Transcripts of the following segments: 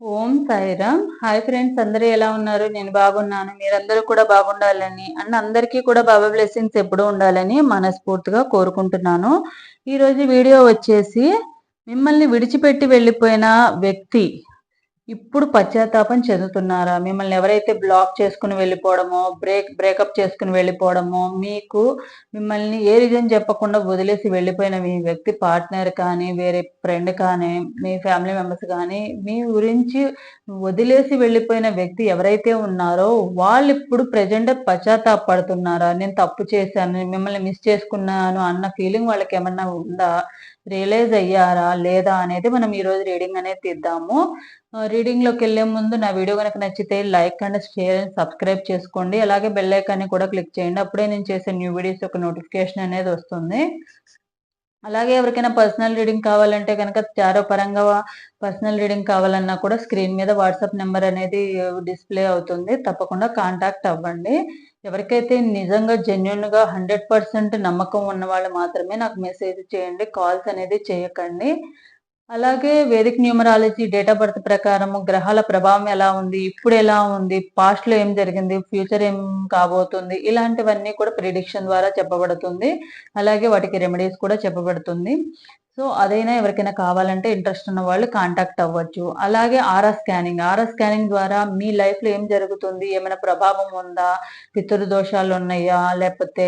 ఓం Sairam. Hi friends అందరూ ఎలా ఉన్నారు? నేను బాగున్నాను. మీరందరూ కూడా బాగుండాలని అండ్ అందరికీ కూడా బాబా బ్లెస్సింగ్స్ ఎప్పుడూ ఉండాలని మనస్ఫూర్తిగా కోరుకుంటున్నాను. ఈరోజు వీడియో వచ్చేసి మిమ్మల్ని విడిచిపెట్టి వెళ్ళిపోయిన వ్యక్తి ఇప్పుడు పశ్చాత్తాపం చెందుతున్నారా? మిమ్మల్ని ఎవరైతే బ్లాక్ చేసుకుని వెళ్ళిపోవడమో బ్రేక్ బ్రేకప్ చేసుకుని వెళ్ళిపోవడమో మీకు మిమ్మల్ని ఏ రీజన్ చెప్పకుండా వదిలేసి వెళ్ళిపోయిన మీ వ్యక్తి పార్ట్నర్ కానీ వేరే ఫ్రెండ్ కానీ మీ ఫ్యామిలీ మెంబర్స్ కానీ మీ గురించి వదిలేసి వెళ్ళిపోయిన వ్యక్తి ఎవరైతే ఉన్నారో వాళ్ళు ఇప్పుడు ప్రజెంట్ పశ్చాత్తాపడుతున్నారా? నేను తప్పు చేశాను మిమ్మల్ని మిస్ చేసుకున్నాను అన్న ఫీలింగ్ వాళ్ళకి ఏమన్నా ఉందా? రియలైజ్ అయ్యారా లేదా అనేది మనం ఈరోజు రీడింగ్ అనేది తీద్దాము. రీడింగ్లోకి వెళ్ళే ముందు నా వీడియో కనుక నచ్చితే like and share and subscribe చేసుకోండి. అలాగే బెల్ ఐకాన్ని కూడా క్లిక్ చేయండి. అప్పుడే నేను చేసే న్యూ వీడియోస్ యొక్క నోటిఫికేషన్ అనేది వస్తుంది. అలాగే ఎవరికైనా పర్సనల్ రీడింగ్ కావాలంటే కనుక చారో పరంగా పర్సనల్ రీడింగ్ కావాలన్నా కూడా స్క్రీన్ మీద వాట్సాప్ నెంబర్ అనేది డిస్ప్లే అవుతుంది. తప్పకుండా కాంటాక్ట్ అవ్వండి. ఎవరికైతే నిజంగా జెన్యున్గా హండ్రెడ్ పర్సెంట్ నమ్మకం ఉన్న వాళ్ళు మాత్రమే నాకు మెసేజ్ చేయండి కాల్స్ అనేది చేయకండి. అలాగే Vedic numerology date of birth ప్రకారం గ్రహాల ప్రభావం ఎలా ఉంది ఇప్పుడు ఎలా ఉంది పాస్ట్లో ఏం జరిగింది ఫ్యూచర్ ఏం కాబోతుంది ఇలాంటివన్నీ కూడా ప్రిడిక్షన్ ద్వారా చెప్పబడుతుంది. అలాగే వాటికి రెమెడీస్ కూడా చెప్పబడుతుంది. సో అదైనా ఎవరికైనా కావాలంటే ఇంట్రెస్ట్ ఉన్న వాళ్ళు కాంటాక్ట్ అవ్వచ్చు. అలాగే ఆర్ఆర్ స్కానింగ్. ఆర్ఆర్ స్కానింగ్ ద్వారా మీ లైఫ్లో ఏం జరుగుతుంది? ఏమైనా ప్రభావం ఉందా? పితృ దోషాలు ఉన్నాయా? లేకపోతే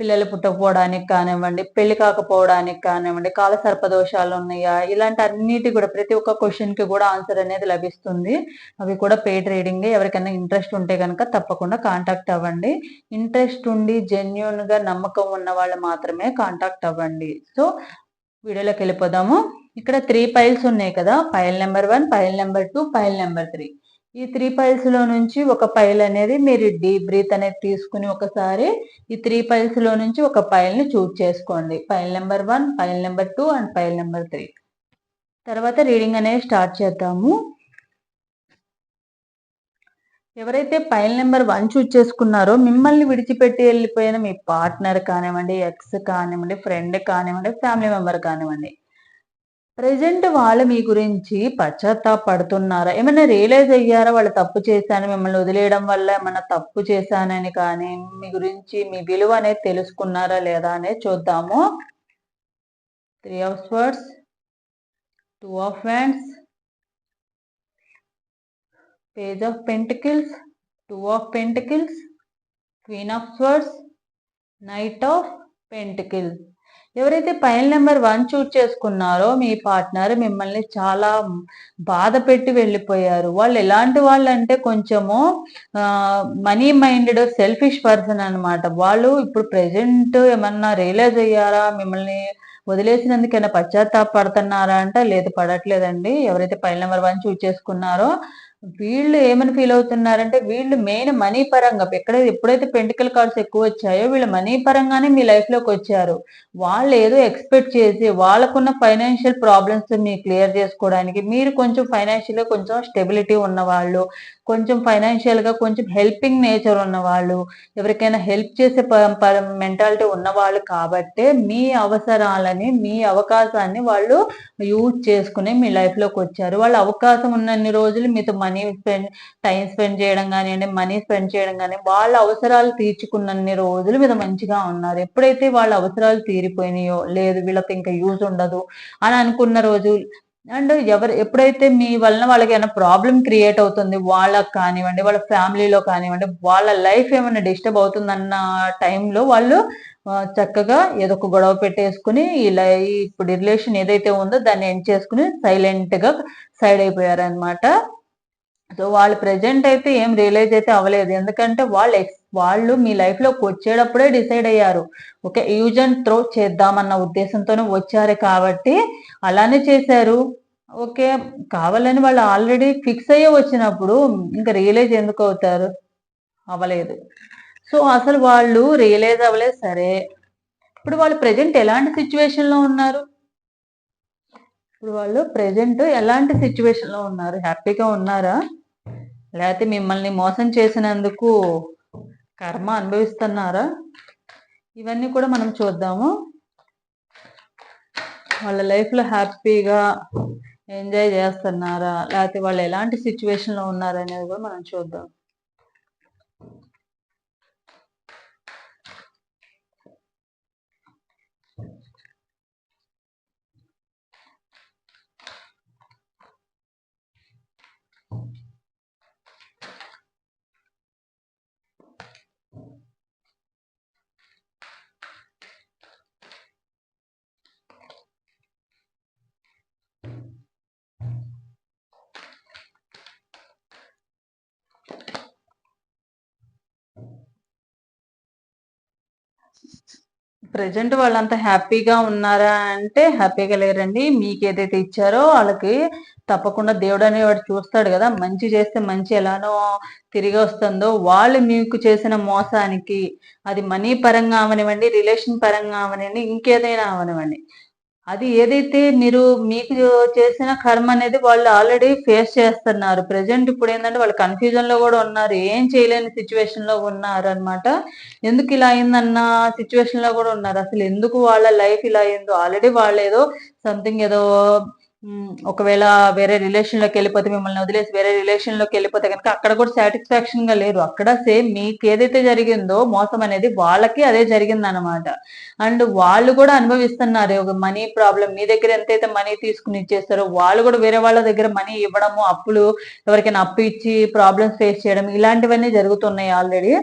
పిల్లలు పుట్టకపోవడానికి కానివ్వండి పెళ్ళి కాకపోవడానికి కానివ్వండి కాల సర్ప దోషాలు ఉన్నాయా? ఇలాంటి అన్నిటి కూడా ప్రతి ఒక్క క్వశ్చన్కి కూడా ఆన్సర్ అనేది లభిస్తుంది. అవి కూడా పెయిడ్ రీడింగ్. ఎవరికైనా ఇంట్రెస్ట్ ఉంటే కనుక తప్పకుండా కాంటాక్ట్ అవ్వండి. ఇంట్రెస్ట్ ఉండి జెన్యున్గా నమ్మకం ఉన్న వాళ్ళు మాత్రమే కాంటాక్ట్ అవ్వండి. సో వీడియోలోకి వెళ్ళిపోదాము. ఇక్కడ త్రీ పైల్స్ ఉన్నాయి కదా. Pile number one pile number two pile number three ఈ త్రీ పైల్స్లో నుంచి ఒక పైల్ అనేది మీరు డీప్ బ్రీత్ అనేది తీసుకుని ఒకసారి ఈ త్రీ పైల్స్లో నుంచి ఒక పైల్ని చూజ్ చేసుకోండి. Pile number one pile number two and pile number three తర్వాత రీడింగ్ అనేది స్టార్ట్ చేద్దాము. ఎవరైతే ఫైల్ నెంబర్ వన్ చూజ్ చేసుకున్నారో మిమ్మల్ని విడిచిపెట్టి వెళ్ళిపోయిన మీ పార్ట్నర్ కానివ్వండి ఎక్స్ కానివ్వండి ఫ్రెండ్ కానివ్వండి ఫ్యామిలీ మెంబర్ కానివ్వండి ప్రజెంట్ వాళ్ళు మీ గురించి పశ్చాత్తాపడుతున్నారా? ఏమైనా రియలైజ్ అయ్యారా? వాళ్ళు తప్పు చేశాను మిమ్మల్ని వదిలేయడం వల్ల ఏమైనా తప్పు చేశానని కానీ మీ గురించి మీ విలువ అనేది తెలుసుకున్నారా లేదా అనేది చూద్దాము. Three of swords two of hands page of pentacles two of pentacles queen of swords knight of pentacles ఎవరైతే పైన నెంబర్ వన్ చూస్ చేసుకున్నారో మీ పార్ట్నర్ మిమ్మల్ని చాలా బాధ పెట్టి వెళ్ళిపోయారు. వాళ్ళు ఎలాంటి వాళ్ళు అంటే కొంచెము మనీ మైండెడ్ సెల్ఫిష్ పర్సన్ అనమాట వాళ్ళు ఇప్పుడు ప్రెజెంట్ ఏమన్నా రియలైజ్ అయ్యారా? మిమ్మల్ని వదిలేసినందుకైనా పశ్చాత్తాపడుతున్నారా అంటే? లేదు పడట్లేదండి. ఎవరైతే పైన నెంబర్ వన్ చూస్ చేసుకున్నారో వీళ్ళు ఏమని ఫీల్ అవుతున్నారంటే వీళ్ళు మెయిన్ మనీ పరంగా ఎక్కడైతే ఎప్పుడైతే పెంటికల్ కార్డ్స్ ఎక్కువ వచ్చాయో వీళ్ళు మనీ పరంగానే మీ లైఫ్లోకి వచ్చారు. వాళ్ళు ఏదో ఎక్స్పెక్ట్ చేసి వాళ్ళకున్న ఫైనాన్షియల్ ప్రాబ్లమ్స్ మీ క్లియర్ చేసుకోవడానికి మీరు కొంచెం ఫైనాన్షియల్ కొంచెం స్టెబిలిటీ ఉన్న వాళ్ళు కొంచెం ఫైనాన్షియల్గా కొంచెం హెల్పింగ్ నేచర్ ఉన్న వాళ్ళు ఎవరికైనా హెల్ప్ చేసే మెంటాలిటీ ఉన్నవాళ్ళు కాబట్టే మీ అవసరాలని మీ అవకాశాన్ని వాళ్ళు యూజ్ చేసుకుని మీ లైఫ్లోకి వచ్చారు. వాళ్ళ అవకాశం ఉన్నన్ని రోజులు మీతో మనీ స్పెండ్ టైం స్పెండ్ చేయడం కానివ్వండి మనీ స్పెండ్ చేయడం కానీ వాళ్ళ అవసరాలు తీర్చుకున్నన్ని రోజులు మీద మంచిగా ఉన్నారు. ఎప్పుడైతే వాళ్ళ అవసరాలు తీరిపోయినాయో లేదు వీళ్ళకి ఇంకా యూజ్ ఉండదు అని అనుకున్న రోజు అండ్ ఎవరు ఎప్పుడైతే మీ వలన వాళ్ళకి ఏమైనా ప్రాబ్లం క్రియేట్ అవుతుంది వాళ్ళకి కానివ్వండి వాళ్ళ ఫ్యామిలీలో కానివ్వండి వాళ్ళ లైఫ్ ఏమైనా డిస్టర్బ్ అవుతుందన్న టైంలో వాళ్ళు చక్కగా ఏదో ఒక గొడవ పెట్టేసుకుని ఇలా ఇప్పుడు రిలేషన్ ఏదైతే ఉందో దాన్ని ఎండ్ చేసుకుని సైలెంట్గా సైడ్ అయిపోయారనమాట సో వాళ్ళు ప్రజెంట్ అయితే ఏం రియలైజ్ అయితే అవ్వలేదు. ఎందుకంటే వాళ్ళు వాళ్ళు మీ లైఫ్లోకి వచ్చేటప్పుడే డిసైడ్ అయ్యారు. ఓకే యూజ్ అండ్ త్రో చేద్దామన్న ఉద్దేశంతోనే వచ్చారు కాబట్టి అలానే చేశారు. ఓకే కావాలని వాళ్ళు ఆల్రెడీ ఫిక్స్ అయ్యే వచ్చినప్పుడు ఇంకా రియలైజ్ ఎందుకు అవుతారు? అవ్వలేదు. సో అసలు వాళ్ళు రియలైజ్ అవ్వలేదు. సరే ఇప్పుడు వాళ్ళు ప్రజెంట్ ఎలాంటి సిచ్యువేషన్లో ఉన్నారు? ఇప్పుడు వాళ్ళు ప్రజెంట్ ఎలాంటి సిచ్యువేషన్లో ఉన్నారు? హ్యాపీగా ఉన్నారా? లేకపోతే మిమ్మల్ని మోసం చేసినందుకు కర్మ అనుభవిస్తున్నారా? ఇవన్నీ కూడా మనం చూద్దాము. వాళ్ళ లైఫ్లో హ్యాపీగా ఎంజాయ్ చేస్తున్నారా? లేకపోతే వాళ్ళు ఎలాంటి సిచ్యువేషన్లో ఉన్నారనేది కూడా మనం చూద్దాం. ప్రజెంట్ వాళ్ళంతా హ్యాపీగా ఉన్నారా అంటే హ్యాపీగా లేరండి. మీకు ఏదైతే ఇచ్చారో వాళ్ళకి తప్పకుండా దేవుడు అనేవాడు చూస్తాడు కదా. మంచి చేస్తే మంచి ఎలానో తిరిగి వస్తుందో. వాళ్ళు మీకు చేసిన మోసానికి అది మనీ పరంగా అవనివ్వండి రిలేషన్ పరంగా అవనివ్వండి ఇంకేదైనా అవనివ్వండి. అది ఏదైతే మీరు మీకు చేసిన కర్మ అనేది వాళ్ళు ఆల్రెడీ ఫేస్ చేస్తున్నారు. ప్రజెంట్ ఇప్పుడు ఏంటంటే వాళ్ళు కన్ఫ్యూజన్లో కూడా ఉన్నారు. ఏం చేయలేని సిచ్యువేషన్లో ఉన్నారు అనమాట ఎందుకు ఇలా అయిందన్న సిచ్యువేషన్లో కూడా ఉన్నారు. అసలు ఎందుకు వాళ్ళ లైఫ్ ఇలా అయిందో? ఆల్రెడీ వాళ్ళు ఏదో సంథింగ్ ఏదో ఒకవేళ వేరే రిలేషన్లోకి వెళ్ళిపోతే మిమ్మల్ని వదిలేసి వేరే రిలేషన్లోకి వెళ్ళిపోతే కనుక అక్కడ కూడా సాటిస్ఫాక్షన్గా లేరు అక్కడ సేమ్ మీకు ఏదైతే జరిగిందో మోసం అనేది వాళ్ళకి అదే జరిగింది అనమాట అండ్ వాళ్ళు కూడా అనుభవిస్తున్నారు. ఒక మనీ ప్రాబ్లం మీ దగ్గర ఎంతైతే మనీ తీసుకుని ఇచ్చేస్తారో వాళ్ళు కూడా వేరే వాళ్ళ దగ్గర మనీ ఇవ్వడము అప్పులు ఎవరికైనా అప్పు ఇచ్చి ప్రాబ్లమ్స్ ఫేస్ చేయడం ఇలాంటివన్నీ జరుగుతున్నాయి ఆల్రెడీ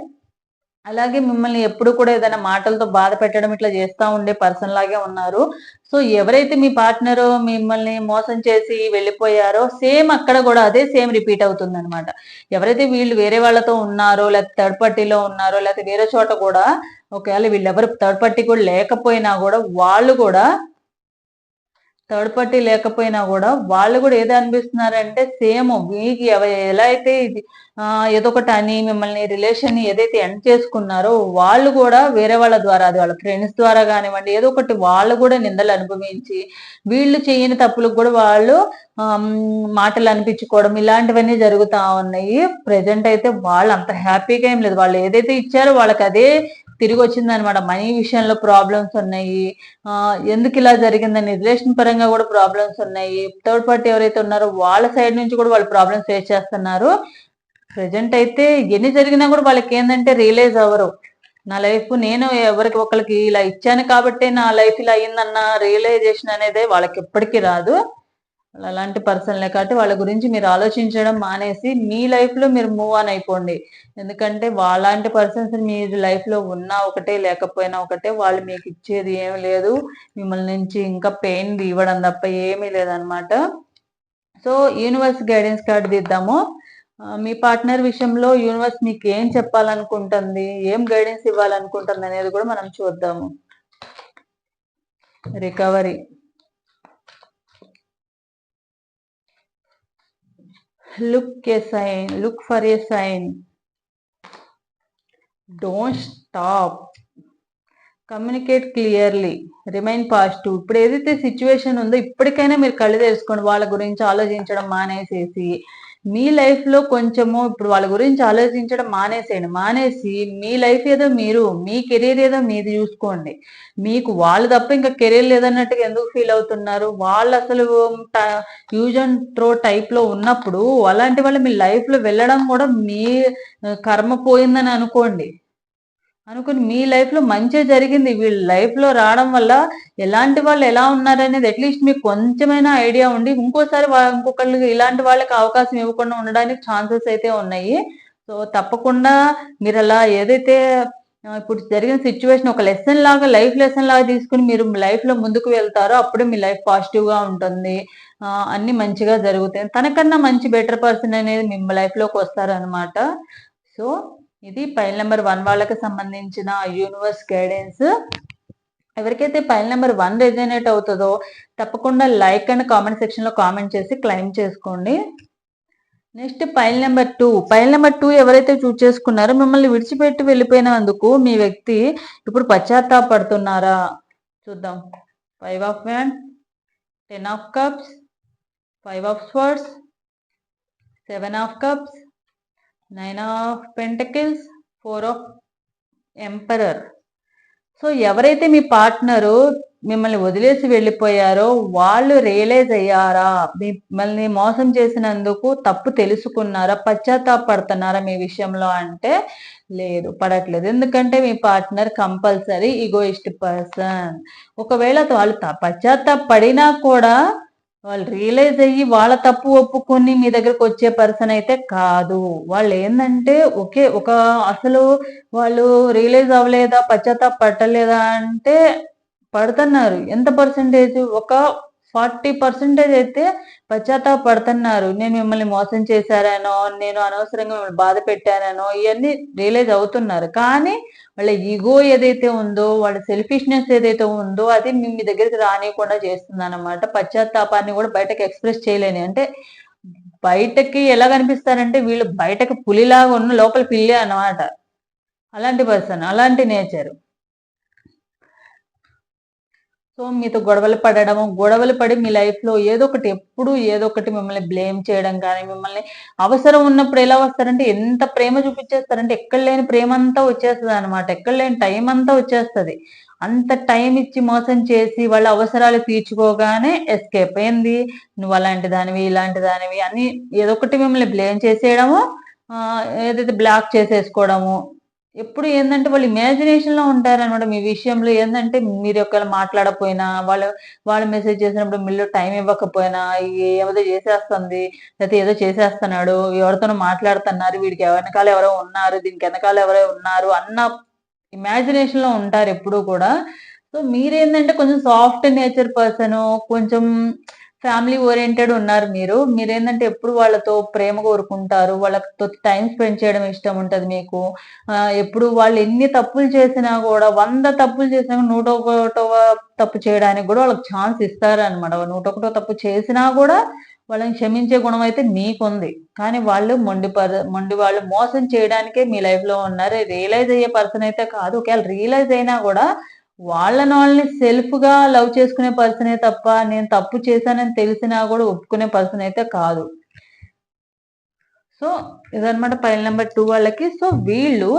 అలాగే మిమ్మల్ని ఎప్పుడు కూడా ఏదైనా మాటలతో బాధ పెట్టడం ఇట్లా చేస్తూ ఉండే పర్సన్ లాగే ఉన్నారు. సో ఎవరైతే మీ పార్ట్నర్ మిమ్మల్ని మోసం చేసి వెళ్ళిపోయారో సేమ్ అక్కడ కూడా అదే సేమ్ రిపీట్ అవుతుంది అనమాట ఎవరైతే వీళ్ళు వేరే వాళ్ళతో ఉన్నారో లేకపోతే థర్డ్ పార్టీలో ఉన్నారో లేకపోతే వేరే చోట కూడా ఒకవేళ వీళ్ళు ఎవరు థర్డ్ పార్టీ కూడా లేకపోయినా కూడా వాళ్ళు కూడా థర్డ్ పార్టీ లేకపోయినా కూడా వాళ్ళు కూడా ఏదో అనిపిస్తున్నారంటే సేమ్ మీకు ఎలా అయితే ఏదో ఒకటి అని మిమ్మల్ని రిలేషన్ ఏదైతే ఎండ్ చేసుకున్నారో వాళ్ళు కూడా వేరే వాళ్ళ ద్వారా అది వాళ్ళ ఫ్రెండ్స్ ద్వారా కానివ్వండి ఏదో ఒకటి వాళ్ళు కూడా నిందలు అనుభవించి వీళ్ళు చేయని తప్పులకు కూడా వాళ్ళు మాటలు అనిపించుకోవడం ఇలాంటివన్నీ జరుగుతూ ఉన్నాయి. ప్రజెంట్ అయితే వాళ్ళు అంత హ్యాపీగా ఏం లేదు. వాళ్ళు ఏదైతే ఇచ్చారో వాళ్ళకి అదే తిరిగి వచ్చింది అనమాట మనీ విషయంలో ప్రాబ్లమ్స్ ఉన్నాయి. ఎందుకు ఇలా జరిగిందని రిలేషన్ పరంగా కూడా ప్రాబ్లమ్స్ ఉన్నాయి. థర్డ్ పార్టీ ఎవరైతే ఉన్నారో వాళ్ళ సైడ్ నుంచి కూడా వాళ్ళు ప్రాబ్లమ్స్ ఫేస్ చేస్తున్నారు. ప్రజెంట్ అయితే ఎన్ని జరిగినా కూడా వాళ్ళకి ఏంటంటే రియలైజ్ అవ్వరు. నా లైఫ్ నేను ఎవరికి ఒకరికి ఇలా ఇచ్చాను కాబట్టి నా లైఫ్ ఇలా అయిందన్న రియలైజేషన్ అనేది వాళ్ళకి ఎప్పటికీ రాదు. అలాంటి పర్సన్లే కాబట్టి వాళ్ళ గురించి మీరు ఆలోచించడం మానేసి మీ లైఫ్లో మీరు మూవ్ ఆన్ అయిపోండి. ఎందుకంటే వాళ్ళంటి పర్సన్స్ మీరు లైఫ్లో ఉన్నా ఒకటే లేకపోయినా ఒకటే వాళ్ళు మీకు ఇచ్చేది ఏం లేదు. మిమ్మల్ని నుంచి ఇంకా పెయిన్ ఇవ్వడం తప్ప ఏమీ లేదనమాట సో యూనివర్స్ గైడెన్స్ కార్డు తీద్దాము. మీ పార్ట్నర్ విషయంలో యూనివర్స్ మీకు ఏం చెప్పాలనుకుంటుంది? ఏం గైడెన్స్ ఇవ్వాలనుకుంటుంది అనేది కూడా మనం చూద్దాము. Recovery look a sign look for a sign don't stop communicate clearly remain positive ఇప్పుడు ఏదైతే సిచ్యువేషన్ ఉందో ఇప్పటికైనా మీరు కళ్ళు తెలుసుకోండి వాళ్ళ గురించి ఆలోచించడం మానేసేసి. మీ లైఫ్లో కొంచెము ఇప్పుడు వాళ్ళ గురించి ఆలోచించడం మానేసేయండి. మానేసి మీ లైఫ్ ఏదో మీరు మీ కెరీర్ ఏదో మీది చూసుకోండి. మీకు వాళ్ళు తప్ప ఇంకా కెరీర్ లేదన్నట్టుగా ఎందుకు ఫీల్ అవుతున్నారు? వాళ్ళు అసలు యూజ్ అండ్ త్రో టైప్లో ఉన్నప్పుడు అలాంటి వాళ్ళు మీ లైఫ్లో వెళ్ళడం కూడా మీ కర్మ పోయిందని అనుకోండి. అనుకుని మీ లైఫ్లో మంచి జరిగింది. వీళ్ళ లైఫ్లో రావడం వల్ల ఎలాంటి వాళ్ళు ఎలా ఉన్నారనేది అట్లీస్ట్ మీకు కొంచెమైనా ఐడియా ఉండి ఇంకోసారి ఇంకొకళ్ళు ఇలాంటి వాళ్ళకి అవకాశం ఇవ్వకుండా ఉండడానికి ఛాన్సెస్ అయితే ఉన్నాయి. సో తప్పకుండా మీరు అలా ఏదైతే ఇప్పుడు జరిగిన సిచ్యువేషన్ ఒక లెసన్ లాగా లైఫ్ లెసన్ లాగా తీసుకుని మీరు లైఫ్లో ముందుకు వెళ్తారో అప్పుడు మీ లైఫ్ పాజిటివ్గా ఉంటుంది. అన్ని మంచిగా జరుగుతాయి. తనకన్నా మంచి బెటర్ పర్సన్ అనేది మీ లైఫ్లోకి వస్తారనమాట సో ఇది పైల్ నెంబర్ వన్ వాళ్ళకి సంబంధించిన యూనివర్స్ గైడెన్స్. ఎవరికైతే పైల్ నెంబర్ వన్ రెజనేట్ అవుతుందో తప్పకుండా లైక్ అండ్ కామెంట్ సెక్షన్లో కామెంట్ చేసి క్లైమ్ చేసుకోండి. Next pile number two. Pile number two ఎవరైతే చూస్ చేసుకున్నారో మిమ్మల్ని విడిచిపెట్టి వెళ్ళిపోయినందుకు మీ వ్యక్తి ఇప్పుడు పశ్చాత్తాపడుతున్నారా? చూద్దాం. Five of van ten of cups five of swords seven of cups nine of pentacles four of emperor so ఎవరైతే మీ పార్ట్నరు మిమ్మల్ని వదిలేసి వెళ్ళిపోయారో వాళ్ళు రియలైజ్ అయ్యారా? మిమ్మల్ని మోసం చేసినందుకు తప్పు తెలుసుకున్నారా? పశ్చాత్తాపడుతున్నారా మీ విషయంలో అంటే లేదు పడట్లేదు. ఎందుకంటే మీ పార్ట్నర్ కంపల్సరీ ఈగోయిస్ట్ పర్సన్ ఒకవేళ వాళ్ళు పశ్చాత్తాపడినా కూడా వాళ్ళు రియలైజ్ అయ్యి వాళ్ళ తప్పు ఒప్పుకొని మీ దగ్గరకు వచ్చే పర్సన్ అయితే కాదు. వాళ్ళు ఏంటంటే ఒకే ఒక అసలు వాళ్ళు రియలైజ్ అవ్వలేదా పశ్చాత్తాప పట్టలేదా అంటే పడుతున్నారు. ఎంత పర్సంటేజ్ ఒక ఫార్టీ పర్సెంటేజ్ అయితే పశ్చాత్తాపడుతున్నారు. నేను మిమ్మల్ని మోసం చేశారనో నేను అనవసరంగా మిమ్మల్ని బాధ పెట్టానో ఇవన్నీ రియలైజ్ అవుతున్నారు. కానీ వాళ్ళ ఈగో ఏదైతే ఉందో వాళ్ళ సెల్ఫిష్నెస్ ఏదైతే ఉందో అది మీ దగ్గరికి రానియకుండా చేస్తుంది అనమాట పశ్చాత్తాపాన్ని కూడా బయటకు ఎక్స్ప్రెస్ చేయలేని. అంటే బయటకి ఎలా కనిపిస్తారంటే వీళ్ళు బయటకు పులిలాగా ఉన్న లోపల పిల్లి అనమాట అలాంటి పర్సన్ అలాంటి నేచర్. సో మీతో గొడవలు పడడము గొడవలు పడి మీ లైఫ్లో ఏదో ఒకటి ఎప్పుడు ఏదో ఒకటి మిమ్మల్ని బ్లేమ్ చేయడం కానీ మిమ్మల్ని అవసరం ఉన్నప్పుడు ఎలా వస్తారంటే ఎంత ప్రేమ చూపించేస్తారంటే ఎక్కడ లేని ప్రేమ అంతా వచ్చేస్తుంది అనమాట ఎక్కడ లేని టైం అంతా వచ్చేస్తుంది. అంత టైం ఇచ్చి మోసం చేసి వాళ్ళ అవసరాలు తీర్చుకోగానే ఎస్కేప్ అయింది. నువ్వు అలాంటి దానివి ఇలాంటి దానివి అని ఏదో ఒకటి మిమ్మల్ని బ్లేమ్ చేసేయడము ఏదైతే బ్లాక్ చేసేసుకోవడము ఎప్పుడు ఏంటంటే వాళ్ళు ఇమాజినేషన్లో ఉంటారనమాట మీ విషయంలో. ఏంటంటే మీరు ఒకవేళ మాట్లాడకపోయినా వాళ్ళు వాళ్ళు మెసేజ్ చేసినప్పుడు మీరు టైం ఇవ్వకపోయినా ఏదో చేసేస్తుంది లేకపోతే ఏదో చేసేస్తున్నాడు ఎవరితోనో మాట్లాడుతున్నారు వీడికి వెనకాల ఎవరో ఉన్నారు దీనికి వెనకాల ఎవరో ఉన్నారు అన్న ఇమాజినేషన్లో ఉంటారు ఎప్పుడు కూడా. సో మీరేంటంటే కొంచెం సాఫ్ట్ నేచర్ పర్సన్ కొంచెం ఫ్యామిలీ ఓరియంటెడ్ ఉన్నారు మీరు. మీరేంటంటే ఎప్పుడు వాళ్ళతో ప్రేమ కోరుకుంటారు. వాళ్ళతో టైం స్పెండ్ చేయడం ఇష్టం ఉంటుంది మీకు. ఎప్పుడు వాళ్ళు ఎన్ని తప్పులు చేసినా కూడా వంద తప్పులు చేసినా నూట ఒకటవ తప్పు చేయడానికి కూడా వాళ్ళకి ఛాన్స్ ఇస్తారు అనమాట నూట ఒకటో తప్పు చేసినా కూడా వాళ్ళని క్షమించే గుణం అయితే మీకుంది. కానీ వాళ్ళు మొండి పర్ మొండి వాళ్ళు మోసం చేయడానికే మీ లైఫ్లో ఉన్నారు. రియలైజ్ అయ్యే పర్సన్ అయితే కాదు. ఒకవేళ రియలైజ్ అయినా కూడా వాళ్ళని వాళ్ళని సెల్ఫ్గా లవ్ చేసుకునే పర్సనే తప్ప నేను తప్పు చేశానని తెలిసినా కూడా ఒప్పుకునే పర్సన్ అయితే కాదు. సో ఇదనమాట పైన నెంబర్ టూ వాళ్ళకి. సో వీళ్ళు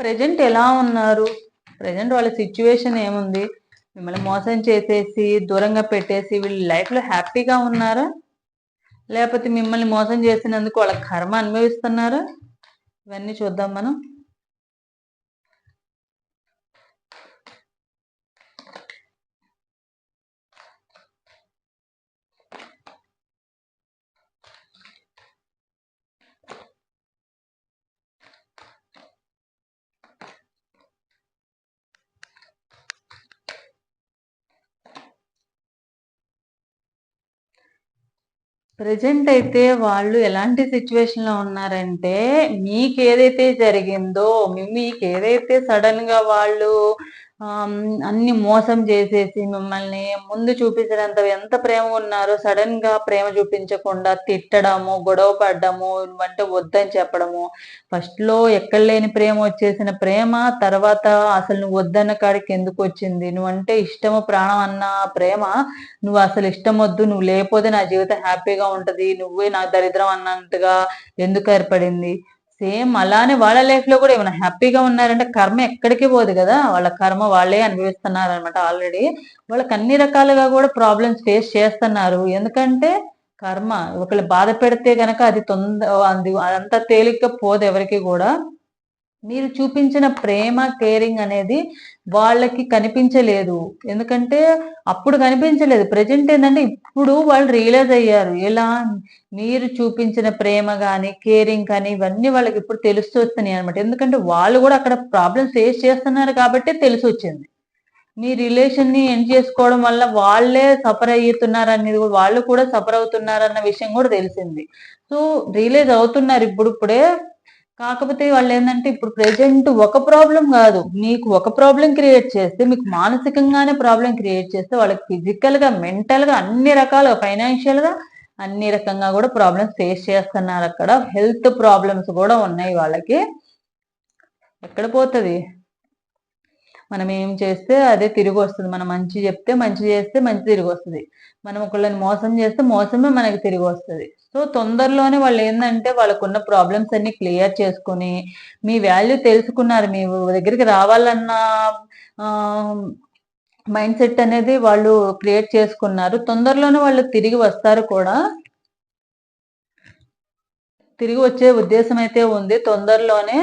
ప్రజెంట్ ఎలా ఉన్నారు? ప్రజెంట్ వాళ్ళ సిచ్యువేషన్ ఏముంది? మిమ్మల్ని మోసం చేసేసి దూరంగా పెట్టేసి వీళ్ళు లైఫ్లో హ్యాపీగా ఉన్నారా? లేకపోతే మిమ్మల్ని మోసం చేసినందుకు వాళ్ళ కర్మ అనుభవిస్తున్నారా? ఇవన్నీ చూద్దాం మనం. ప్రజెంట్ అయితే వాళ్ళు ఎలాంటి సిచ్యువేషన్లో ఉన్నారంటే మీకు ఏదైతే జరిగిందో మీకు ఏదైతే సడన్గా వాళ్ళు అన్ని మోసం చేసేసి మిమ్మల్ని ముందు చూపించినంత ఎంత ప్రేమ ఉన్నారో సడన్గా ప్రేమ చూపించకుండా తిట్టడము గొడవ పడ్డము అంటే వద్దని చెప్పడము. ఫస్ట్లో ఎక్కడ లేని ప్రేమ వచ్చేసిన ప్రేమ తర్వాత అసలు నువ్వు వద్దన్న కాడికి ఎందుకు వచ్చింది? నువ్వంటే ఇష్టము ప్రాణం అన్న ప్రేమ. నువ్వు అసలు ఇష్టం వద్దు నువ్వు లేకపోతే నా జీవితం హ్యాపీగా ఉంటది. నువ్వే నా దరిద్రం అన్నట్టుగా ఎందుకు ఏర్పడింది? సేమ్ అలానే వాళ్ళ లైఫ్లో కూడా ఏమైనా హ్యాపీగా ఉన్నారంటే కర్మ ఎక్కడికి పోదు కదా. వాళ్ళ కర్మ వాళ్ళే అనుభవిస్తున్నారు అనమాట ఆల్రెడీ వాళ్ళకి అన్ని రకాలుగా కూడా ప్రాబ్లమ్స్ ఫేస్ చేస్తున్నారు. ఎందుకంటే కర్మ ఒకళ్ళు బాధ పెడితే గనక అది తొందర అంత తేలిగ్గా పోదు ఎవరికి కూడా. మీరు చూపించిన ప్రేమ కేరింగ్ అనేది వాళ్ళకి కనిపించలేదు. ఎందుకంటే అప్పుడు కనిపించలేదు. ప్రజెంట్ ఏంటంటే ఇప్పుడు వాళ్ళు రియలైజ్ అయ్యారు. ఎలా మీరు చూపించిన ప్రేమ కానీ కేరింగ్ కానీ ఇవన్నీ వాళ్ళకి ఇప్పుడు తెలుస్తూ వస్తున్నాయి అనమాట ఎందుకంటే వాళ్ళు కూడా అక్కడ ప్రాబ్లమ్స్ ఫేస్ చేస్తున్నారు కాబట్టి తెలిసి వచ్చింది. మీ రిలేషన్ని ఎండ్ చేసుకోవడం వల్ల వాళ్ళే సఫర్ అయ్యుతున్నారు అనేది వాళ్ళు కూడా సఫర్ అవుతున్నారు అన్న విషయం కూడా తెలిసింది. సో రిలేజ్ అవుతున్నారు ఇప్పుడు ఇప్పుడే. కాకపోతే వాళ్ళు ఏంటంటే ఇప్పుడు ప్రెజెంట్ ఒక ప్రాబ్లం కాదు. మీకు ఒక ప్రాబ్లం క్రియేట్ చేస్తే మీకు మానసికంగానే ప్రాబ్లం క్రియేట్ చేస్తే వాళ్ళకి ఫిజికల్గా మెంటల్గా అన్ని రకాల ఫైనాన్షియల్గా అన్ని రకంగా కూడా ప్రాబ్లమ్స్ ఫేస్ చేస్తున్నారు అక్కడ. హెల్త్ ప్రాబ్లమ్స్ కూడా ఉన్నాయి వాళ్ళకి. ఎక్కడ పోతుంది? మనం ఏం చేస్తే అదే తిరిగి వస్తుంది. మనం మంచి చెప్తే మంచి చేస్తే మంచి తిరిగి వస్తుంది. మనం ఒకళ్ళని మోసం చేస్తే మోసమే మనకి తిరిగి వస్తుంది. సో తొందరలోనే వాళ్ళు ఏంటంటే వాళ్ళకున్న ప్రాబ్లమ్స్ అన్ని క్లియర్ చేసుకుని మీ వాల్యూ తెలుసుకున్నారు. మీ దగ్గరికి రావాలన్న మైండ్ సెట్ అనేది వాళ్ళు క్రియేట్ చేసుకున్నారు. తొందరలోనే వాళ్ళు తిరిగి వస్తారు కూడా. తిరిగి వచ్చే ఉద్దేశం అయితే ఉంది. తొందరలోనే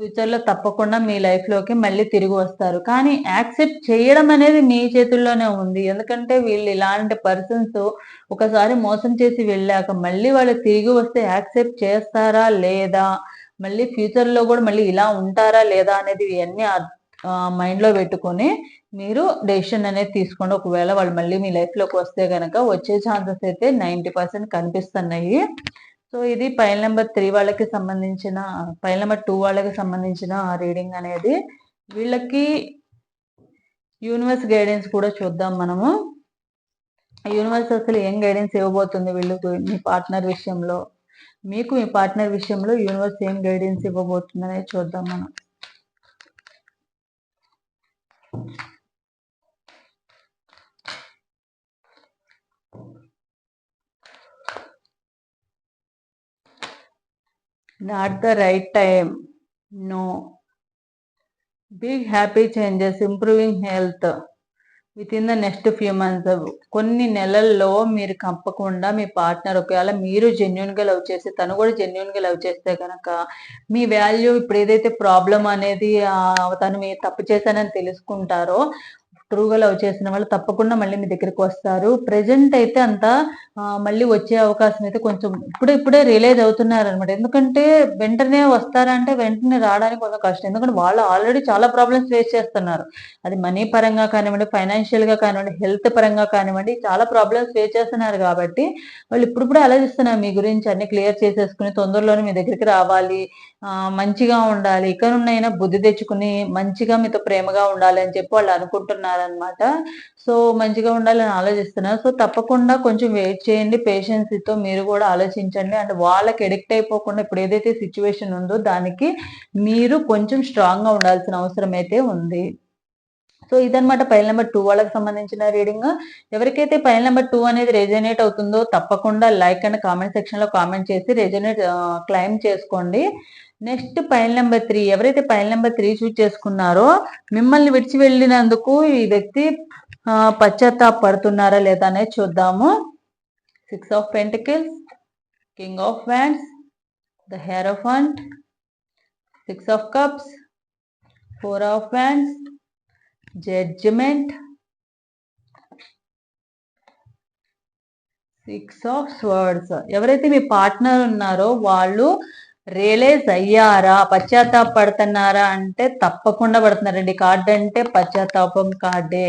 ఫ్యూచర్లో తప్పకుండా మీ లైఫ్లోకి మళ్ళీ తిరిగి వస్తారు. కానీ యాక్సెప్ట్ చేయడం అనేది మీ చేతుల్లోనే ఉంది. ఎందుకంటే వీళ్ళు ఇలాంటి పర్సన్స్ ఒకసారి మోసం చేసి వెళ్ళాక మళ్ళీ వాళ్ళు తిరిగి వస్తే యాక్సెప్ట్ చేస్తారా లేదా? మళ్ళీ ఫ్యూచర్లో కూడా మళ్ళీ ఇలా ఉంటారా లేదా అనేది ఇవన్నీ మైండ్లో పెట్టుకొని మీరు డెసిషన్ అనేది తీసుకోండి. ఒకవేళ వాళ్ళు మళ్ళీ మీ లైఫ్లోకి వస్తే కనుక వచ్చే ఛాన్సెస్ అయితే నైంటీ పర్సెంట్ కనిపిస్తున్నాయి. సో ఇది పైల్ నెంబర్ త్రీ వాళ్ళకి సంబంధించిన పైల్ నెంబర్ టూ వాళ్ళకి సంబంధించిన రీడింగ్ అనేది. వీళ్ళకి యూనివర్స్ గైడెన్స్ కూడా చూద్దాం మనము. యూనివర్స్ అసలు ఏం గైడెన్స్ ఇవ్వబోతుంది వీళ్ళకి మీ పార్ట్నర్ విషయంలో? మీకు మీ పార్ట్నర్ విషయంలో యూనివర్స్ ఏం గైడెన్స్ ఇవ్వబోతుంది అనేది చూద్దాం మనం. Not the right time no big happy changes improving health within the next few months కొన్ని నెలల్లో మీరు కంపకుండా మీ పార్ట్నర్ ఒకవేళ మీరు జెన్యున్గా లవ్ చేస్తే తను కూడా జెన్యున్గా లవ్ చేస్తే కనుక మీ వాల్యూ ఇప్పుడు ఏదైతే ప్రాబ్లం అనేది తను మీ తప్పు చేశానని తెలుసుకుంటారో ట్రూగా లవ్ చేసిన వాళ్ళు తప్పకుండా మళ్ళీ మీ దగ్గరికి వస్తారు. ప్రజెంట్ అయితే అంత మళ్ళీ వచ్చే అవకాశం అయితే కొంచెం ఇప్పుడే ఇప్పుడే రియలైజ్ అవుతున్నారు అనమాట ఎందుకంటే వెంటనే వస్తారంటే వెంటనే రావడానికి కొంచెం కష్టం. ఎందుకంటే వాళ్ళు ఆల్రెడీ చాలా ప్రాబ్లమ్స్ ఫేస్ చేస్తున్నారు. అది మనీ పరంగా కానివ్వండి ఫైనాన్షియల్గా కానివ్వండి హెల్త్ పరంగా కానివ్వండి చాలా ప్రాబ్లమ్స్ ఫేస్ చేస్తున్నారు కాబట్టి వాళ్ళు ఇప్పుడు కూడా ఆలోచిస్తున్నారు మీ గురించి అన్ని క్లియర్ చేసేసుకుని తొందరలోనే మీ దగ్గరికి రావాలి. మంచిగా ఉండాలి. ఇక్కడ బుద్ధి తెచ్చుకుని మంచిగా మీతో ప్రేమగా ఉండాలి అని చెప్పి వాళ్ళు అనుకుంటున్నారు. ఉండాలన్నమాట. సో మంచిగా ఉండాలని ఆలోచిస్తున్నారు సో తప్పకుండా కొంచెం వెయిట్ చేయండి. పేషెన్సీతో మీరు కూడా ఆలోచించండి. అండ్ వాళ్ళకి ఎడిక్ట్ అయిపోకుండా ఇప్పుడు ఏదైతే సిచ్యువేషన్ ఉందో దానికి మీరు కొంచెం స్ట్రాంగ్గా ఉండాల్సిన అవసరం అయితే ఉంది. సో ఇదనమాట పైల్ నెంబర్ టూ వాళ్ళకి సంబంధించిన రీడింగ్. ఎవరికైతే పైల్ నెంబర్ టూ అనేది రెజనేట్ అవుతుందో తప్పకుండా లైక్ అండ్ కామెంట్ సెక్షన్లో కామెంట్ చేసి రెజనేట్ క్లైమ్ చేసుకోండి. నెక్స్ట్ పైల్ నెంబర్ త్రీ ఎవరైతే పైల్ నెంబర్ త్రీ చూస్ చేసుకున్నారో మిమ్మల్ని విడిచి వెళ్ళినందుకు ఈ వ్యక్తి పశ్చాత్తాపడుతున్నారా లేదా అనేది చూద్దాము. Six of pentacles king of wands the hierophant six of cups four of wands judgement six of swords ఎవరైతే మీ పార్ట్నర్ ఉన్నారో వాళ్ళు రియలైజ్ అయ్యారా? పశ్చాత్తాపడుతున్నారా అంటే తప్పకుండా పడుతున్నారండి. కార్డ్ అంటే పశ్చాత్తాపం కార్డే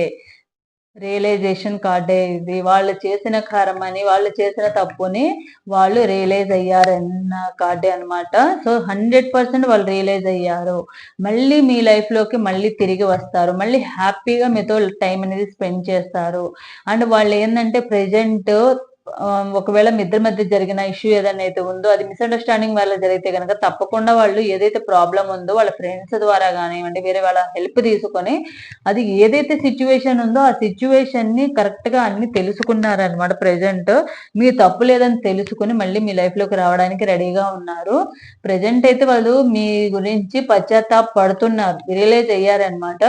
రియలైజేషన్ కార్డే ఇది. వాళ్ళు చేసిన కారమని వాళ్ళు చేసిన తప్పుని వాళ్ళు రియలైజ్ అయ్యారన్న కార్డే అనమాట సో హండ్రెడ్ పర్సెంట్ వాళ్ళు రియలైజ్ అయ్యారు. మళ్ళీ మీ లైఫ్లోకి మళ్ళీ తిరిగి వస్తారు. మళ్ళీ హ్యాపీగా మీతో టైం అనేది స్పెండ్ చేస్తారు. అండ్ వాళ్ళు ఏంటంటే ప్రజెంట్ ఒకవేళ మీ ఇద్దరి మధ్య జరిగిన ఇష్యూ ఏదైనా అయితే ఉందో అది మిస్అండర్స్టాండింగ్ వల్ల జరిగితే కనుక తప్పకుండా వాళ్ళు ఏదైతే ప్రాబ్లం ఉందో వాళ్ళ ఫ్రెండ్స్ ద్వారా కానివ్వండి వేరే వాళ్ళ హెల్ప్ తీసుకొని అది ఏదైతే సిచ్యువేషన్ ఉందో ఆ సిచ్యువేషన్ని కరెక్ట్గా అన్ని తెలుసుకున్నారనమాట ప్రెజెంట్ మీ తప్పు లేదని తెలుసుకుని మళ్ళీ మీ లైఫ్లోకి రావడానికి రెడీగా ఉన్నారు. ప్రెజెంట్ అయితే వాళ్ళు మీ గురించి పశ్చాత్తాప పడుతున్నారు రియలైజ్ అయ్యారనమాట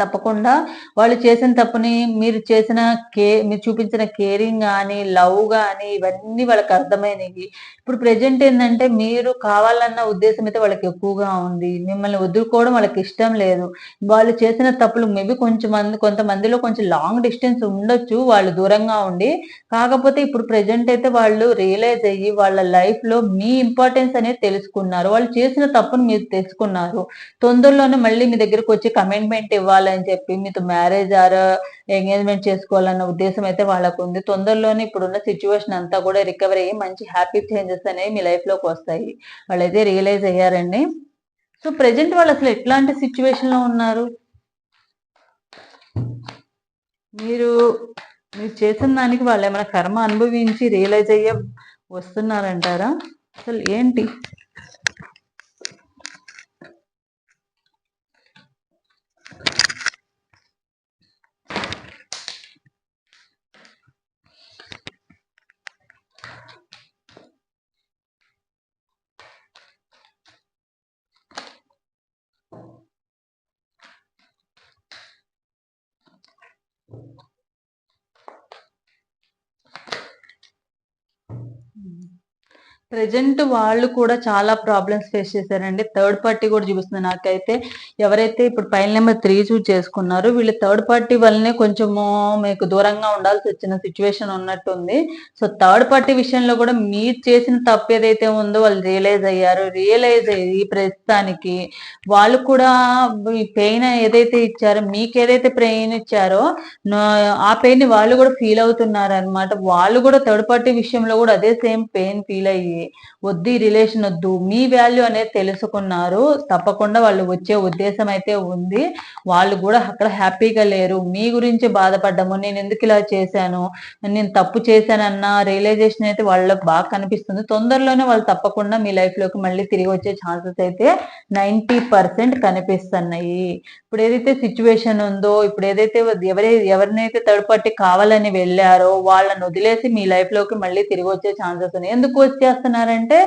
తప్పకుండా వాళ్ళు చేసిన తప్పుని మీరు చేసిన కే మీరు చూపించిన కేరింగ్ కానీ లవ్ కానీ ఇవన్నీ వాళ్ళకి అర్థమైనవి. ఇప్పుడు ప్రజెంట్ ఏంటంటే మీరు కావాలన్న ఉద్దేశం అయితే వాళ్ళకి ఎక్కువగా ఉంది. మిమ్మల్ని వదులుకోవడం వాళ్ళకి ఇష్టం లేదు. వాళ్ళు చేసిన తప్పులు మేబీ కొంచెం మంది కొంతమందిలో కొంచెం లాంగ్ డిస్టెన్స్ ఉండొచ్చు వాళ్ళు దూరంగా ఉండి. కాకపోతే ఇప్పుడు ప్రజెంట్ అయితే వాళ్ళు రియలైజ్ అయ్యి వాళ్ళ లైఫ్లో మీ ఇంపార్టెన్స్ అనేది తెలుసుకున్నారు. వాళ్ళు చేసిన తప్పును మీరు తెలుసుకున్నారు. తొందరలోనే మళ్ళీ మీ దగ్గరకు వచ్చి కమిట్మెంట్ ఇవ్వాలి. చేసుకోవాలని చెప్పి మీతో మ్యారేజ్ ఆర్ ఎంగేజ్మెంట్ చేసుకోవాలన్న ఉద్దేశం అయితే వాళ్ళకు ఉంది. తొందరలోనే ఇప్పుడున్న సిచ్యువేషన్ అంతా కూడా రికవర్ అయ్యి మంచి హ్యాపీ చేంజెస్ అనేవి మీ లైఫ్లోకి వస్తాయి. వాళ్ళైతే రియలైజ్ అయ్యారండి. సో ప్రెజెంట్ వాళ్ళు అసలు ఎట్లాంటి సిచ్యువేషన్లో ఉన్నారు? మీరు మీరు చేసిన దానికి వాళ్ళు ఏమైనా కర్మ అనుభవించి రియలైజ్ అయ్యే వస్తున్నారంటారా? అసలు ఏంటి? ప్రజెంట్ వాళ్ళు కూడా చాలా ప్రాబ్లమ్స్ ఫేస్ చేశారండి. థర్డ్ పార్టీ కూడా చూపిస్తుంది నాకైతే. ఎవరైతే ఇప్పుడు పైన నెంబర్ త్రీ చూస్ చేసుకున్నారో వీళ్ళు థర్డ్ పార్టీ వల్లనే కొంచెము మీకు దూరంగా ఉండాల్సి వచ్చిన సిచ్యువేషన్ ఉన్నట్టుంది. సో థర్డ్ పార్టీ విషయంలో కూడా మీరు చేసిన తప్పు ఏదైతే ఉందో వాళ్ళు రియలైజ్ అయ్యారు. రియలైజ్ అయ్యి ప్రస్తుతానికి వాళ్ళు కూడా ఈ పెయిన్ ఏదైతే ఇచ్చారో మీకు ఏదైతే పెయిన్ ఇచ్చారో ఆ పెయిన్ని వాళ్ళు కూడా ఫీల్ అవుతున్నారు అనమాట వాళ్ళు కూడా థర్డ్ పార్టీ విషయంలో కూడా అదే సేమ్ పెయిన్ ఫీల్ అయ్యి వద్దు రిలేషన్ వద్దు మీ వాల్యూ అనేది తెలుసుకున్నారు తప్పకుండా వాళ్ళు వచ్చే ఉద్దేశం అయితే ఉంది. వాళ్ళు కూడా అక్కడ హ్యాపీగా లేరు. మీ గురించి బాధపడ్డము నేను ఎందుకు ఇలా చేశాను నేను తప్పు చేశానన్న రియలైజేషన్ అయితే వాళ్ళకి బాగా కనిపిస్తుంది. తొందరలోనే వాళ్ళు తప్పకుండా మీ లైఫ్లోకి మళ్ళీ తిరిగి వచ్చే ఛాన్సెస్ అయితే నైంటీ పర్సెంట్ కనిపిస్తున్నాయి. ఇప్పుడు ఏదైతే సిచ్యువేషన్ ఉందో ఇప్పుడు ఏదైతే ఎవరి ఎవరినైతే థర్డ్ పార్టీ కావాలని వెళ్ళారో వాళ్ళని వదిలేసి మీ లైఫ్లోకి మళ్ళీ తిరిగి వచ్చే ఛాన్సెస్ ఉన్నాయి. ఎందుకు చేస్తున్నారంటే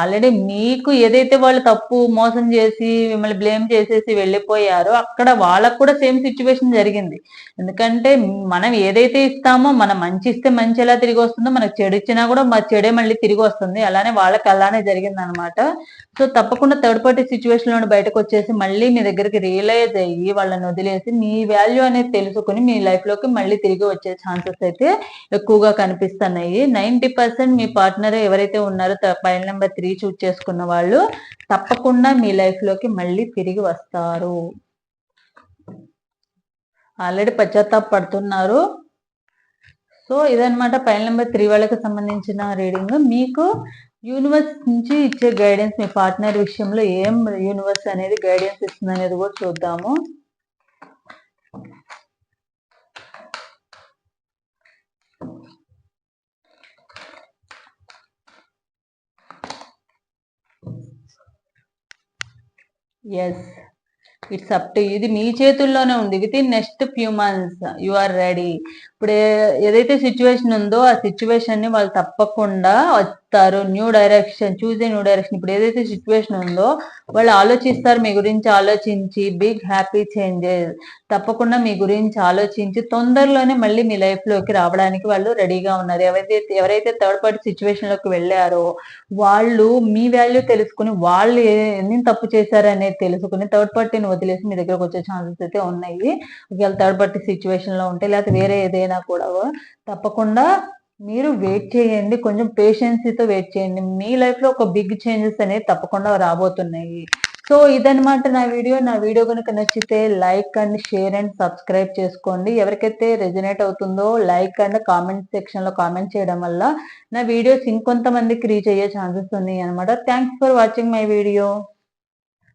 ఆల్రెడీ మీకు ఏదైతే వాళ్ళు తప్పు మోసం చేసి మిమ్మల్ని బ్లేమ్ చేసేసి వెళ్ళిపోయారో అక్కడ వాళ్ళకు కూడా సేమ్ సిచ్యువేషన్ జరిగింది. ఎందుకంటే మనం ఏదైతే ఇస్తామో మనం మంచి ఇస్తే మంచి ఎలా తిరిగి వస్తుందో మనకు చెడు ఇచ్చినా కూడా మా చెడే మళ్ళీ తిరిగి వస్తుంది. అలానే వాళ్ళకి అలానే జరిగింది అనమాట సో తప్పకుండా థర్డ్ పార్టీ సిచ్యువేషన్లో బయటకు వచ్చేసి మళ్ళీ మీ దగ్గరికి రియలైజ్ అయ్యి వాళ్ళని వదిలేసి మీ వాల్యూ అనేది తెలుసుకుని మీ లైఫ్లోకి మళ్ళీ తిరిగి వచ్చే ఛాన్సెస్ అయితే ఎక్కువగా కనిపిస్తున్నాయి. నైన్టీ పర్సెంట్ మీ పార్ట్నర్ ఎవరైతే ఉన్నారో పైన నెంబర్ త్రీ చూస్ చేసుకున్న వాళ్ళు తప్పకుండా మీ లైఫ్లోకి మళ్ళీ తిరిగి వస్తారు. ఆల్రెడీ పశ్చాత్తాప పడుతున్నారు సో ఇదనమాట పైన నెంబర్ త్రీ వాళ్ళకి సంబంధించిన రీడింగ్ మీకు యూనివర్స్ నుంచి ఇచ్చే గైడెన్స్ మీ పార్ట్నర్ విషయంలో ఏం యూనివర్స్ అనేది గైడెన్స్ ఇస్తుంది అనేది కూడా చూద్దాము. ఎస్ ఇట్స్ అప్ టు ఇది మీ చేతుల్లోనే ఉంది. Within next few months you are ready ఇప్పుడు ఏదైతే సిచ్యువేషన్ ఉందో ఆ సిచ్యువేషన్ని వాళ్ళు తప్పకుండా వస్తారు. న్యూ డైరెక్షన్ చూసే న్యూ డైరెక్షన్ ఇప్పుడు ఏదైతే సిచ్యువేషన్ ఉందో వాళ్ళు ఆలోచిస్తారు మీ గురించి ఆలోచించి బిగ్ హ్యాపీ చేంజెస్ తప్పకుండా మీ గురించి ఆలోచించి తొందరలోనే మళ్ళీ మీ లైఫ్లోకి రావడానికి వాళ్ళు రెడీగా ఉన్నారు. ఎవరైతే ఎవరైతే థర్డ్ పార్టీ సిచ్యువేషన్లోకి వెళ్ళారో వాళ్ళు మీ వాల్యూ తెలుసుకుని వాళ్ళు ఎన్ని తప్పు చేశారు అనేది తెలుసుకుని థర్డ్ పార్టీని వదిలేసి మీ దగ్గరకు వచ్చే ఛాన్సెస్ అయితే ఉన్నాయి. ఒకవేళ థర్డ్ పార్టీ సిచ్యువేషన్లో ఉంటే లేకపోతే వేరే ఏదైనా కూడా తప్పకుండా మీరు వెయిట్ చేయండి. కొంచెం పేషెన్సీతో వెయిట్ చేయండి. మీ లైఫ్లో ఒక బిగ్ చేంజెస్ అనేవి తప్పకుండా రాబోతున్నాయి. సో ఇదనమాట నా వీడియో నా వీడియో కనుక నచ్చితే like and share and subscribe చేసుకోండి. ఎవరికైతే రెజనేట్ అవుతుందో లైక్ అండ్ కామెంట్ సెక్షన్లో కామెంట్ చేయడం వల్ల నా వీడియోస్ ఇంకొంతమందికి రీచ్ అయ్యే ఛాన్సెస్ ఉన్నాయి అనమాట thanks for watching my video